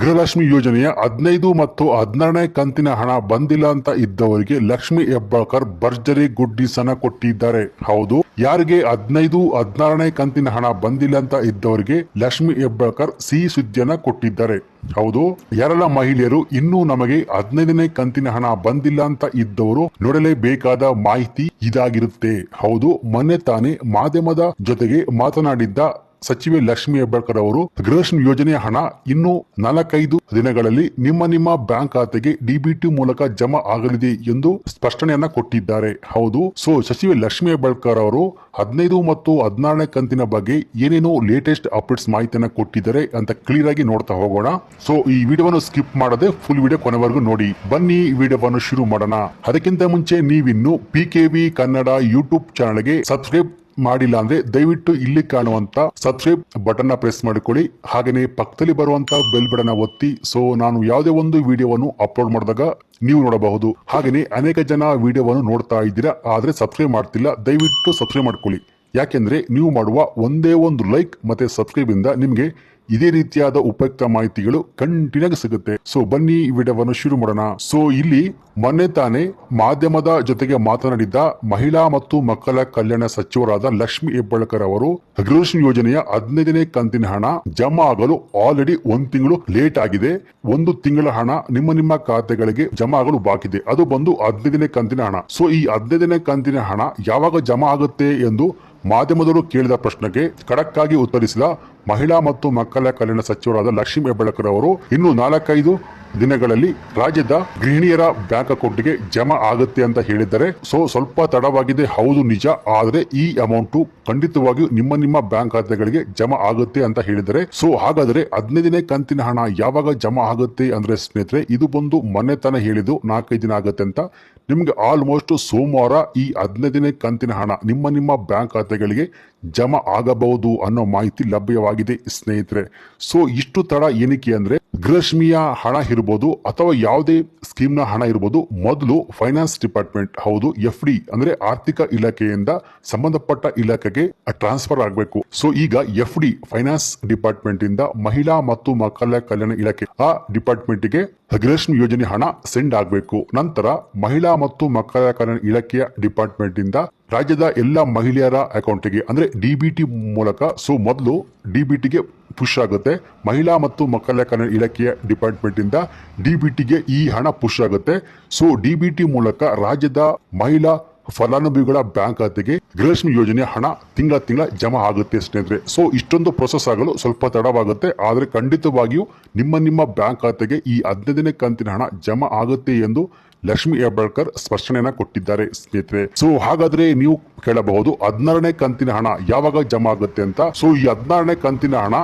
ಗೃಹಲಕ್ಷ್ಮಿ ಯೋಜನೆಯ ಹದಿನೈದು ಮತ್ತು ಹದಿನಾರನೇ ಕಂತಿನ ಹಣ ಬಂದಿಲ್ಲ ಅಂತ ಇದ್ದವರಿಗೆ ಲಕ್ಷ್ಮಿ ಹೆಬ್ಬಾಳ್ಕರ್ ಭರ್ಜರಿ ಗುಡ್ಡಿಸನ ಕೊಟ್ಟಿದ್ದಾರೆ. ಹೌದು, ಯಾರಿಗೆ ಹದಿನೈದು, ಹದಿನಾರನೇ ಕಂತಿನ ಹಣ ಬಂದಿಲ್ಲ ಅಂತ ಇದ್ದವರಿಗೆ ಲಕ್ಷ್ಮಿ ಹೆಬ್ಬಾಳ್ಕರ್ ಸಿಹಿ ಸುದ್ದಿಯನ್ನ ಕೊಟ್ಟಿದ್ದಾರೆ. ಹೌದು ಎರಡ ಮಹಿಳೆಯರು ಇನ್ನೂ ನಮಗೆ ಹದಿನೈದನೇ ಕಂತಿನ ಹಣ ಬಂದಿಲ್ಲ ಅಂತ ಇದ್ದವರು ನೋಡಲೇಬೇಕಾದ ಮಾಹಿತಿ ಇದಾಗಿರುತ್ತೆ. ಹೌದು, ಮೊನ್ನೆ ತಾನೇ ಮಾಧ್ಯಮದ ಜೊತೆಗೆ ಮಾತನಾಡಿದ್ದ ಸಚಿವೆ ಲಕ್ಷ್ಮಿ ಹೆಬ್ಬಾಳ್ಕರ್ ಅವರು ಗೃಹಲಕ್ಷ್ಮಿ ಯೋಜನೆಯ ಹಣ ಇನ್ನು ನಾಲ್ಕೈದು ದಿನಗಳಲ್ಲಿ ನಿಮ್ಮ ನಿಮ್ಮ ಬ್ಯಾಂಕ್ ಖಾತೆಗೆ ಡಿಬಿಟಿ ಮೂಲಕ ಜಮಾ ಆಗಲಿದೆ ಎಂದು ಸ್ಪಷ್ಟನೆಯನ್ನ ಕೊಟ್ಟಿದ್ದಾರೆ. ಹೌದು, ಸೊ ಸಚಿವೆ ಲಕ್ಷ್ಮಿ ಹೆಬ್ಬಾಳ್ಕರ್ ಅವರು ಹದಿನೈದು ಮತ್ತು ಹದಿನಾರನೇ ಕಂತಿನ ಬಗ್ಗೆ ಏನೇನೋ ಲೇಟೆಸ್ಟ್ ಅಪ್ಡೇಟ್ಸ್ ಮಾಹಿತಿಯನ್ನ ಕೊಟ್ಟಿದ್ದಾರೆ ಅಂತ ಕ್ಲಿಯರ್ ಆಗಿ ನೋಡ್ತಾ ಹೋಗೋಣ. ಸೊ ಈ ವಿಡಿಯೋವನ್ನು ಸ್ಕಿಪ್ ಮಾಡದೆ ಫುಲ್ ವಿಡಿಯೋ ಕೊನೆವರೆಗೂ ನೋಡಿ. ಬನ್ನಿ ವಿಡಿಯೋವನ್ನು ಶುರು ಮಾಡೋಣ. ಅದಕ್ಕಿಂತ ಮುಂಚೆ ನೀವಿನ್ನು P K V Kannada YouTube ಚಾನಲ್ಗೆ ಸಬ್ಸ್ಕ್ರೈಬ್ ಮಾಡಿಲ್ಲ ಅಂದ್ರೆ ದಯವಿಟ್ಟು ಇಲ್ಲಿ ಕಾಣುವಂತ ಸಬ್ಸ್ಕ್ರೈಬ್ ಬಟನ್ ಪ್ರೆಸ್ ಮಾಡಿಕೊಳ್ಳಿ. ಹಾಗೆಯೇ ಪಕ್ಕದಲ್ಲಿ ಬರುವಂತ ಬೆಲ್ ಬಟನ್ ಒತ್ತಿ. ಸೊ ನಾನು ಯಾವುದೇ ಒಂದು ವಿಡಿಯೋವನ್ನು ಅಪ್ಲೋಡ್ ಮಾಡಿದಾಗ ನೀವು ನೋಡಬಹುದು. ಹಾಗೆಯೇ ಅನೇಕ ಜನ ವಿಡಿಯೋವನ್ನು ನೋಡ್ತಾ ಇದ್ದೀರಾ, ಆದ್ರೆ ಸಬ್ಸ್ಕ್ರೈಬ್ ಮಾಡ್ತಿಲ್ಲ, ದಯವಿಟ್ಟು ಸಬ್ಸ್ಕ್ರೈಬ್ ಮಾಡ್ಕೊಳ್ಳಿ. ಯಾಕೆಂದ್ರೆ ನೀವು ಮಾಡುವ ಒಂದೇ ಒಂದು ಲೈಕ್ ಮತ್ತೆ ಸಬ್ಸ್ಕ್ರೈಬ್ ಇಂದ ನಿಮ್ಗೆ ಇದೇ ರೀತಿಯಾದ ಉಪಯುಕ್ತ ಮಾಹಿತಿಗಳು ಕಂಟಿನ್ಯೂ ಸಿಗುತ್ತೆ. ಸೊ ಬನ್ನಿ ಈ ವಿಡಿಯೋವನ್ನು ಶುರು ಮಾಡೋಣ. ಸೊ ಇಲ್ಲಿ ಮೊನ್ನೆ ತಾನೇ ಮಾಧ್ಯಮದ ಜೊತೆಗೆ ಮಾತನಾಡಿದ್ದ ಮಹಿಳಾ ಮತ್ತು ಮಕ್ಕಳ ಕಲ್ಯಾಣ ಸಚಿವರಾದ ಲಕ್ಷ್ಮಿ ಹೆಬ್ಬಾಳ್ಕರ್ ಅವರು ಗೃಹಲಕ್ಷ್ಮಿ ಯೋಜನೆಯ ಹದಿನೈದನೇ ಕಂತಿನ ಹಣ ಜಮಾ ಆಗಲು ಆಲ್ರೆಡಿ ಒಂದ್ ತಿಂಗಳು ಲೇಟ್ ಆಗಿದೆ. ಒಂದು ತಿಂಗಳ ಹಣ ನಿಮ್ಮ ನಿಮ್ಮ ಖಾತೆಗಳಿಗೆ ಜಮಾ ಆಗಲು ಬಾಕಿದೆ ಅದು ಬಂದು ಹದಿನೈದನೇ ಕಂತಿನ ಹಣ. ಸೊ ಈ ಹದಿನೈದನೇ ಕಂತಿನ ಹಣ ಯಾವಾಗ ಜಮಾ ಆಗುತ್ತೆ ಎಂದು ಮಾಧ್ಯಮದವರು ಕೇಳಿದ ಪ್ರಶ್ನೆಗೆ ಖಡಕ್ ಆಗಿ ಉತ್ತರಿಸಿದ ಮಹಿಳಾ ಮತ್ತು ಮಕ್ಕಳ ಕಲ್ಯಾಣ ಸಚಿವರಾದ ಲಕ್ಷ್ಮೀ ಹೆಬ್ಬಳಕರ್ ಅವರು, ಇನ್ನು ನಾಲ್ಕೈದು ದಿನಗಳಲ್ಲಿ ರಾಜ್ಯದ ಗೃಹಿಣಿಯರ ಬ್ಯಾಂಕ್ ಅಕೌಂಟ್ಗೆ ಜಮಾ ಆಗುತ್ತೆ ಅಂತ ಹೇಳಿದ್ದಾರೆ. ಸೊ, ಸ್ವಲ್ಪ ತಡವಾಗಿದೆ, ಹೌದು, ನಿಜ. ಆದರೆ ಈ ಅಮೌಂಟ್ ಖಂಡಿತವಾಗಿಯೂ ನಿಮ್ಮ ನಿಮ್ಮ ಬ್ಯಾಂಕ್ ಖಾತೆಗಳಿಗೆ ಜಮಾ ಆಗುತ್ತೆ ಅಂತ ಹೇಳಿದ್ದಾರೆ. ಸೊ, ಹಾಗಾದ್ರೆ ಹದಿನೈದನೇ ಕಂತಿನ ಹಣ ಯಾವಾಗ ಜಮಾ ಆಗುತ್ತೆ ಅಂದ್ರೆ ಸ್ನೇಹಿತರೆ, ಇದು ಬಂದು ಮೊನ್ನೆ ತಾನೇ ಹೇಳಿದ್ದು, ನಾಲ್ಕೈದು ದಿನ ಆಗುತ್ತೆ ಅಂತ. ನಿಮ್ಗೆ ಆಲ್ಮೋಸ್ಟ್ ಸೋಮವಾರ ಈ ಹದಿನೈದನೇ ಕಂತಿನ ಹಣ ನಿಮ್ಮ ನಿಮ್ಮ ಬ್ಯಾಂಕ್ ಖಾತೆಗಳಿಗೆ ಜಮಾ ಆಗಬಹುದು ಅನ್ನೋ ಮಾಹಿತಿ ಲಭ್ಯವಾಗಿದೆ ಸ್ನೇಹಿತರೆ. ಸೊ, ಇಷ್ಟು ತಡ ಏನಕ್ಕೆ ಅಂದ್ರೆ ಗೃಹಲಕ್ಷ್ಮಿಯ ಹಣ ಇರ್ಬೋದು ಅಥವಾ ಯಾವುದೇ ಸ್ಕೀಮ್ನ ಹಣ ಇರ್ಬೋದು, ಮೊದಲು ಫೈನಾನ್ಸ್ ಡಿಪಾರ್ಟ್ಮೆಂಟ್ ಹೌದು ಎಫ್ ಡಿ ಅಂದ್ರೆ ಆರ್ಥಿಕ ಇಲಾಖೆಯಿಂದ ಸಂಬಂಧಪಟ್ಟ ಇಲಾಖೆಗೆ ಟ್ರಾನ್ಸ್ಫರ್ ಆಗಬೇಕು. ಸೊ ಈಗ ಎಫ್ ಡಿ ಫೈನಾನ್ಸ್ ಡಿಪಾರ್ಟ್ಮೆಂಟ್ ಇಂದ ಮಹಿಳಾ ಮತ್ತು ಮಕ್ಕಳ ಕಲ್ಯಾಣ ಇಲಾಖೆ, ಆ ಡಿಪಾರ್ಟ್ಮೆಂಟ್ಗೆ ಯೋಜನೆ ಹಣ ಸೆಂಡ್ ಆಗಬೇಕು. ನಂತರ ಮಹಿಳಾ ಮತ್ತು ಮಕ್ಕಳ ಕಲ್ಯಾಣ ಇಲಾಖೆಯ ಡಿಪಾರ್ಟ್ಮೆಂಟ್ ಇಂದ ರಾಜ್ಯದ ಎಲ್ಲ ಮಹಿಳೆಯರ ಅಕೌಂಟ್ಗೆ ಅಂದ್ರೆ ಡಿಬಿಟಿ ಮೂಲಕ ಸೊ ಮೊದಲು ಡಿಬಿಟಿಗೆ ಪುಷ್ ಆಗುತ್ತೆ. ಮಹಿಳಾ ಮತ್ತು ಮಕ್ಕಳ ಕಲ್ಯಾಣ ಇಲಾಖೆಯ ಡಿಪಾರ್ಟ್ಮೆಂಟ್ ಇಂದ ಟಿಗೆ ಈ ಹಣ ಪುಷ್ ಆಗುತ್ತೆ. ಸೊ, ಡಿ ಬಿ ಟಿ ಮೂಲಕ ರಾಜ್ಯದ ಮಹಿಳಾ ಫಲಾನುಭವಿಗಳ ಬ್ಯಾಂಕ್ ಖಾತೆಗೆ ಗೃಹಲಕ್ಷ್ಮಿ ಯೋಜನೆ ಹಣ ತಿಂಗಳ ತಿಂಗಳ ಜಮಾ ಆಗುತ್ತೆ ಸ್ನೇಹಿತರೆ. ಸೊ, ಇಷ್ಟೊಂದು ಪ್ರೊಸೆಸ್ ಆಗಲು ಸ್ವಲ್ಪ ತಡವಾಗುತ್ತೆ. ಆದರೆ ಖಂಡಿತವಾಗಿಯೂ ನಿಮ್ಮ ನಿಮ್ಮ ಬ್ಯಾಂಕ್ ಖಾತೆಗೆ ಈ ಹದಿನೈದನೇ ಕಂತಿನ ಹಣ ಜಮಾ ಆಗುತ್ತೆ ಎಂದು ಲಕ್ಷ್ಮಿ ಹೆಬ್ಬಾಳ್ಕರ್ ಸ್ಪಷ್ಟನೆಯನ್ನ ಕೊಟ್ಟಿದ್ದಾರೆ ಸ್ನೇಹಿತರೆ. ಸೊ ಹಾಗಾದ್ರೆ ನೀವು ಕೇಳಬಹುದು ಹದಿನಾರನೇ ಕಂತಿನ ಹಣ ಯಾವಾಗ ಜಮಾ ಆಗುತ್ತೆ ಅಂತ. ಸೊ ಈ ಹದಿನಾರನೇ ಕಂತಿನ ಹಣ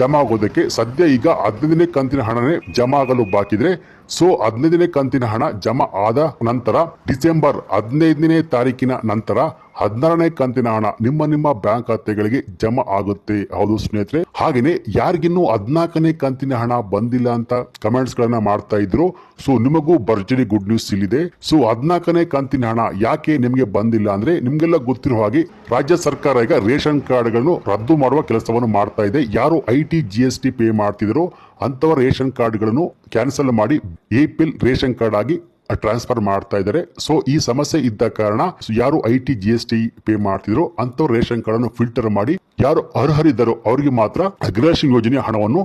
ಜಮಾ ಆಗೋದಕ್ಕೆ ಸದ್ಯ ಈಗ ಹದಿನೈದನೇ ಕಂತಿನ ಹಣನೇ ಜಮಾ ಆಗಲು ಬಾಕಿದ್ರೆ ಸೊ ಹದಿನೈದನೇ ಕಂತಿನ ಹಣ ಜಮಾ ಆದ ನಂತರ ಡಿಸೆಂಬರ್ ಹದಿನೈದನೇ ತಾರೀಕಿನ ನಂತರ ಹದಿನಾರನೇ ಕಂತಿನ ಹಣ ನಿಮ್ಮ ನಿಮ್ಮ ಬ್ಯಾಂಕ್ ಖಾತೆಗಳಿಗೆ ಜಮಾ ಆಗುತ್ತೆ. ಹೌದು ಸ್ನೇಹಿತರೆ. ಹಾಗೇನೆ ಯಾರಿಗಿನ್ನೂ ಹದಿನಾಲ್ಕನೇ ಕಂತಿನ ಹಣ ಬಂದಿಲ್ಲ ಅಂತ ಕಮೆಂಟ್ಸ್ ಗಳನ್ನ ಮಾಡ್ತಾ ಇದ್ರು. ಸೊ ನಿಮಗೂ ಭರ್ಜರಿ ಗುಡ್ ನ್ಯೂಸ್ ಇಲ್ಲಿದೆ. ಸೊ ಹದಿನಾಲ್ಕನೇ ಕಂತಿನ ಹಣ ಯಾಕೆ ನಿಮಗೆ ಬಂದಿಲ್ಲ ಅಂದ್ರೆ ನಿಮ್ಗೆಲ್ಲ ಗೊತ್ತಿರೋ ಹಾಗೆ ರಾಜ್ಯ ಸರ್ಕಾರ ಈಗ ರೇಷನ್ ಕಾರ್ಡ್ಗಳನ್ನು ರದ್ದು ಮಾಡುವ ಕೆಲಸವನ್ನು ಮಾಡ್ತಾ ಇದೆ. ಯಾರು I T G S T pay ಮಾಡ್ತಿದ್ರು ಅಂತವರ ರೇಷನ್ ಕಾರ್ಡ್ಗಳನ್ನು ಕ್ಯಾನ್ಸಲ್ ಮಾಡಿ ಎಪಿಎಲ್ ರೇಷನ್ ಕಾರ್ಡ್ ಆಗಿ ಟ್ರಾನ್ಸ್ಫರ್ ಮಾಡ್ತಾ ಇದ್ದಾರೆ. ಸೊ, ಈ ಸಮಸ್ಯೆ ಇದ್ದ ಕಾರಣ ಯಾರು I T, G S T pay ಮಾಡ್ತಿದ್ರು ಅಂತವ್ರ ರೇಷನ್ ಕಾರ್ಡ್ ಅನ್ನು ಫಿಲ್ಟರ್ ಮಾಡಿ ಯಾರು ಅರ್ಹರಿದ್ದರೋ ಅವರಿಗೆ ಮಾತ್ರ ಅಗ್ರೇಷನ್ ಯೋಜನೆ ಹಣವನ್ನು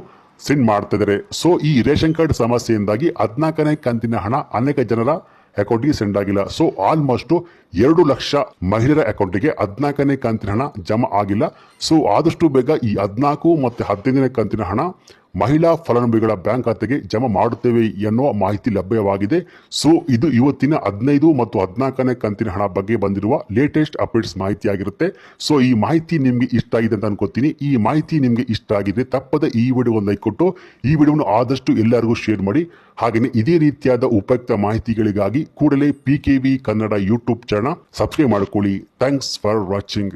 ಸೆಂಡ್ ಮಾಡ್ತಾ ಇದ್ದಾರೆ. ಸೊ, ಈ ರೇಷನ್ ಕಾರ್ಡ್ ಸಮಸ್ಯೆಯಿಂದಾಗಿ ಹದಿನಾಲ್ಕನೇ ಕಂತಿನ ಹಣ ಅನೇಕ ಜನರ ಅಕೌಂಟ್ಗೆ ಸೆಂಡ್ ಆಗಿಲ್ಲ. ಸೊ, ಆಲ್ಮೋಸ್ಟ್ ಎರಡು ಲಕ್ಷ ಮಹಿಳೆಯರ ಅಕೌಂಟಿಗೆ ಹದಿನಾಲ್ಕನೇ ಕಂತಿನ ಹಣ ಜಮಾ ಆಗಿಲ್ಲ. ಸೊ, ಆದಷ್ಟು ಬೇಗ ಈ ಹದಿನಾಲ್ಕು ಮತ್ತೆ ಹದಿನೈದನೇ ಕಂತಿನ ಹಣ ಮಹಿಳಾ ಫಲಾನುಭವಿಗಳ ಬ್ಯಾಂಕ್ ಖಾತೆಗೆ ಜಮಾ ಮಾಡುತ್ತೇವೆ ಎನ್ನುವ ಮಾಹಿತಿ ಲಭ್ಯವಾಗಿದೆ. ಸೊ, ಇದು ಇವತ್ತಿನ ಹದಿನೈದು ಮತ್ತು ಹದಿನಾಲ್ಕನೇ ಕಂತಿನ ಹಣ ಬಗ್ಗೆ ಬಂದಿರುವ ಲೇಟೆಸ್ಟ್ ಅಪ್ಡೇಟ್ಸ್ ಮಾಹಿತಿ ಆಗಿರುತ್ತೆ ಸೊ, ಈ ಮಾಹಿತಿ ನಿಮಗೆ ಇಷ್ಟ ಆಗಿದೆ ಅಂತ ಅನ್ಕೋತೀನಿ. ಈ ಮಾಹಿತಿ ನಿಮಗೆ ಇಷ್ಟ ಆಗಿದೆ ತಪ್ಪದ ಈ ವಿಡಿಯೋ ಒಂದು ಕೊಟ್ಟು, ಈ ವಿಡಿಯೋವನ್ನು ಆದಷ್ಟು ಎಲ್ಲರಿಗೂ ಶೇರ್ ಮಾಡಿ. ಹಾಗೆಯೇ ಇದೇ ರೀತಿಯಾದ ಉಪಯುಕ್ತ ಮಾಹಿತಿಗಳಿಗಾಗಿ ಕೂಡಲೇ P Kannada YouTube channel subscribe ಮಾಡಿಕೊಳ್ಳಿ. Thanks for watching